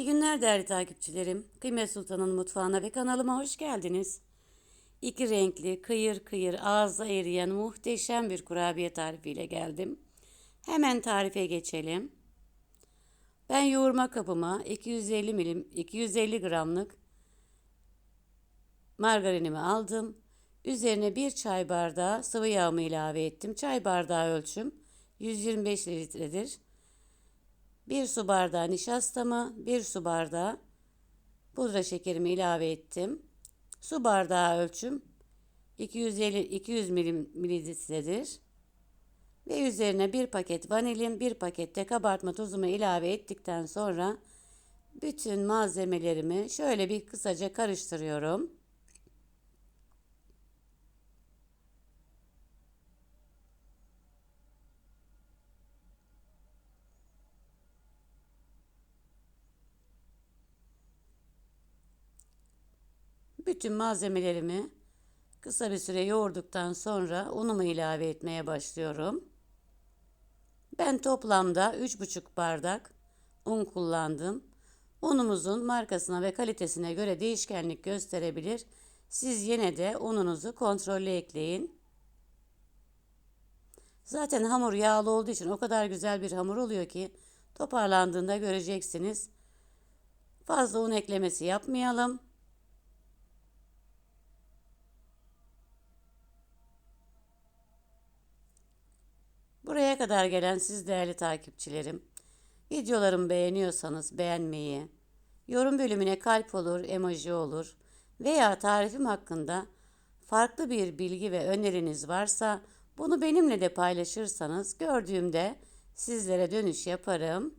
İyi günler değerli takipçilerim. Kıymet Sultan'ın mutfağına ve kanalıma hoş geldiniz. İki renkli, kıyır kıyır, ağızda eriyen muhteşem bir kurabiye tarifiyle geldim. Hemen tarife geçelim. Ben yoğurma kabıma 250 milim, 250 gramlık margarinimi aldım. Üzerine bir çay bardağı sıvı yağımı ilave ettim. Çay bardağı ölçüm 125 litredir. 1 su bardağı nişastamı, 1 su bardağı pudra şekerimi ilave ettim. Su bardağı ölçüm 250 200 milim mililitredir. Ve üzerine bir paket vanilin, bir pakette kabartma tozumu ilave ettikten sonra bütün malzemelerimi şöyle bir kısaca karıştırıyorum. Bütün malzemelerimi kısa bir süre yoğurduktan sonra unumu ilave etmeye başlıyorum. Ben toplamda 3,5 bardak un kullandım. Unumuzun markasına ve kalitesine göre değişkenlik gösterebilir. Siz yine de ununuzu kontrollü ekleyin. Zaten hamur yağlı olduğu için o kadar güzel bir hamur oluyor ki toparlandığında göreceksiniz. Fazla un eklemesi yapmayalım. Buraya kadar gelen siz değerli takipçilerim, videolarımı beğeniyorsanız beğenmeyi, yorum bölümüne kalp olur, emoji olur veya tarifim hakkında farklı bir bilgi ve öneriniz varsa bunu benimle de paylaşırsanız gördüğümde sizlere dönüş yaparım.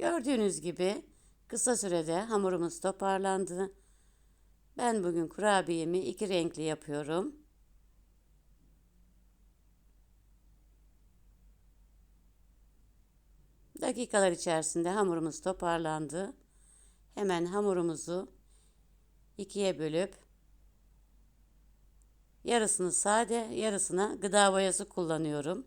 Gördüğünüz gibi kısa sürede hamurumuz toparlandı. Ben bugün kurabiyemi iki renkli yapıyorum. Dakikalar içerisinde hamurumuz toparlandı. Hemen hamurumuzu ikiye bölüp yarısını sade, yarısına gıda boyası kullanıyorum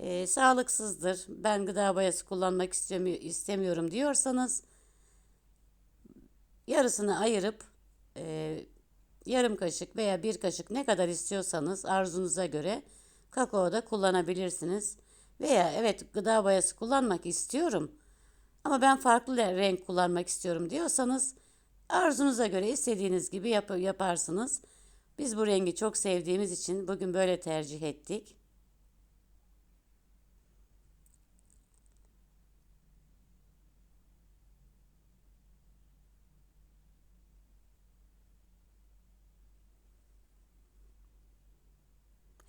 e, sağlıksızdır, ben gıda boyası kullanmak istemiyorum diyorsanız yarısını ayırıp e, yarım kaşık veya bir kaşık ne kadar istiyorsanız arzunuza göre kakao da kullanabilirsiniz. Veya evet gıda boyası kullanmak istiyorum ama ben farklı renk kullanmak istiyorum diyorsanız arzunuza göre istediğiniz gibi yap yaparsınız. Biz bu rengi çok sevdiğimiz için bugün böyle tercih ettik.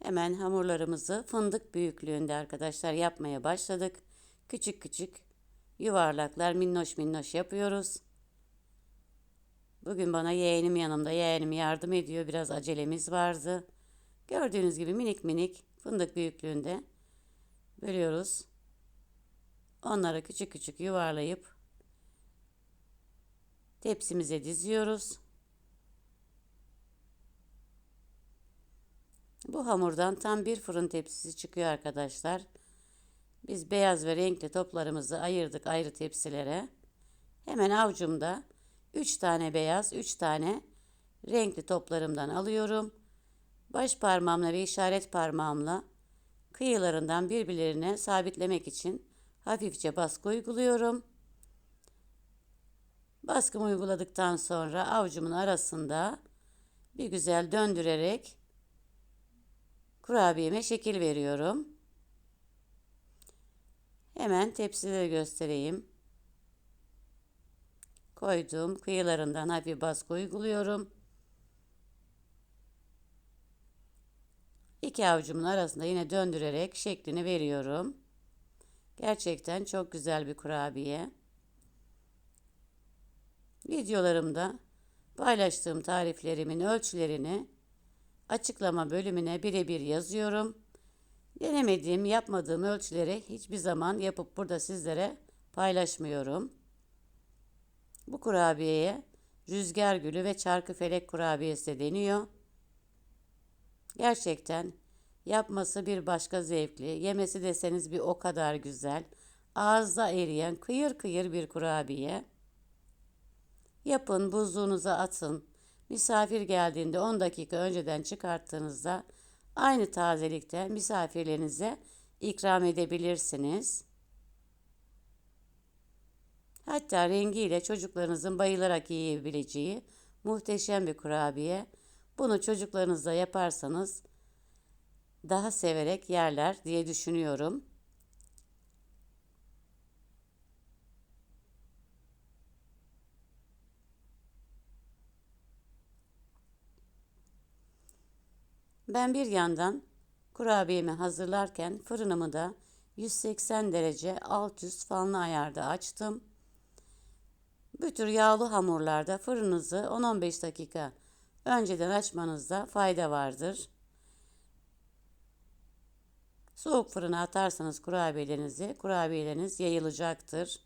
Hemen hamurlarımızı fındık büyüklüğünde arkadaşlar yapmaya başladık. Küçük küçük yuvarlaklar minnoş minnoş yapıyoruz. Bugün bana yeğenim yanımda. Yeğenim yardım ediyor. Biraz acelemiz vardı. Gördüğünüz gibi minik minik fındık büyüklüğünde bölüyoruz. Onları küçük küçük yuvarlayıp tepsimize diziyoruz. Bu hamurdan tam bir fırın tepsisi çıkıyor arkadaşlar. Biz beyaz ve renkli toplarımızı ayırdık ayrı tepsilere. Hemen avucumda 3 tane beyaz, 3 tane renkli toplarımdan alıyorum. Baş parmağımla ve işaret parmağımla kıyılarından birbirlerine sabitlemek için hafifçe baskı uyguluyorum. Baskımı uyguladıktan sonra avucumun arasında bir güzel döndürerek kurabiyeme şekil veriyorum. Hemen tepsileri göstereyim. Koyduğum kıyılarından hafif baskı uyguluyorum. İki avucumun arasında yine döndürerek şeklini veriyorum. Gerçekten çok güzel bir kurabiye. Videolarımda paylaştığım tariflerimin ölçülerini açıklama bölümüne birebir yazıyorum. Denemediğim, yapmadığım ölçüleri hiçbir zaman yapıp burada sizlere paylaşmıyorum. Bu kurabiyeye rüzgar gülü ve çarkı felek kurabiyesi de deniyor. Gerçekten yapması bir başka zevkli, yemesi deseniz bir o kadar güzel. Ağızda eriyen kıyır kıyır bir kurabiye. Yapın, buzluğunuza atın. Misafir geldiğinde 10 dakika önceden çıkarttığınızda aynı tazelikte misafirlerinize ikram edebilirsiniz. Hatta rengiyle çocuklarınızın bayılarak yiyebileceği muhteşem bir kurabiye. Bunu çocuklarınızla yaparsanız daha severek yerler diye düşünüyorum. Ben bir yandan kurabiyemi hazırlarken fırınımı da 180 derece alt üst fanlı ayarda açtım. Bu tür yağlı hamurlarda fırınınızı 10-15 dakika önceden açmanızda fayda vardır. Soğuk fırına atarsanız kurabiyelerinizi, kurabiyeleriniz yayılacaktır.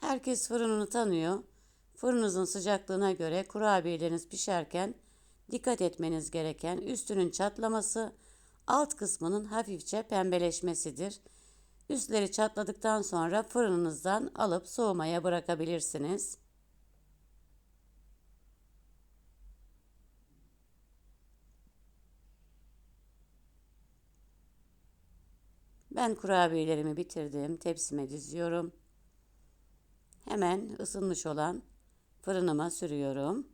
Herkes fırınını tanıyor. Fırınınızın sıcaklığına göre kurabiyeleriniz pişerken dikkat etmeniz gereken üstünün çatlaması, alt kısmının hafifçe pembeleşmesidir. Üstleri çatladıktan sonra fırınınızdan alıp soğumaya bırakabilirsiniz. Ben kurabiyelerimi bitirdim. Tepsime diziyorum. Hemen ısınmış olan fırınıma sürüyorum.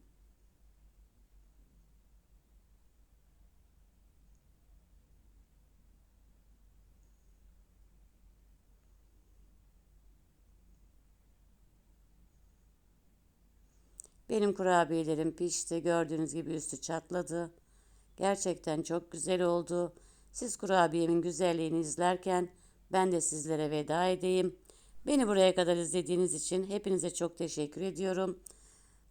Benim kurabiyelerim pişti. Gördüğünüz gibi üstü çatladı. Gerçekten çok güzel oldu. Siz kurabiyemin güzelliğini izlerken ben de sizlere veda edeyim. Beni buraya kadar izlediğiniz için hepinize çok teşekkür ediyorum.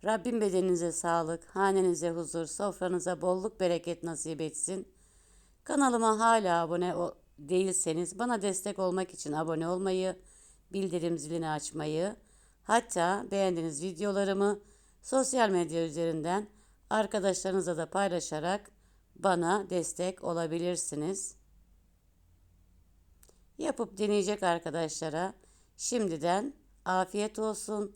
Rabbim bedeninize sağlık, hanenize huzur, sofranıza bolluk bereket nasip etsin. Kanalıma hala abone değilseniz bana destek olmak için abone olmayı, bildirim zilini açmayı, hatta beğendiğiniz videolarımı sosyal medya üzerinden arkadaşlarınızla da paylaşarak bana destek olabilirsiniz. Yapıp deneyecek arkadaşlara şimdiden afiyet olsun.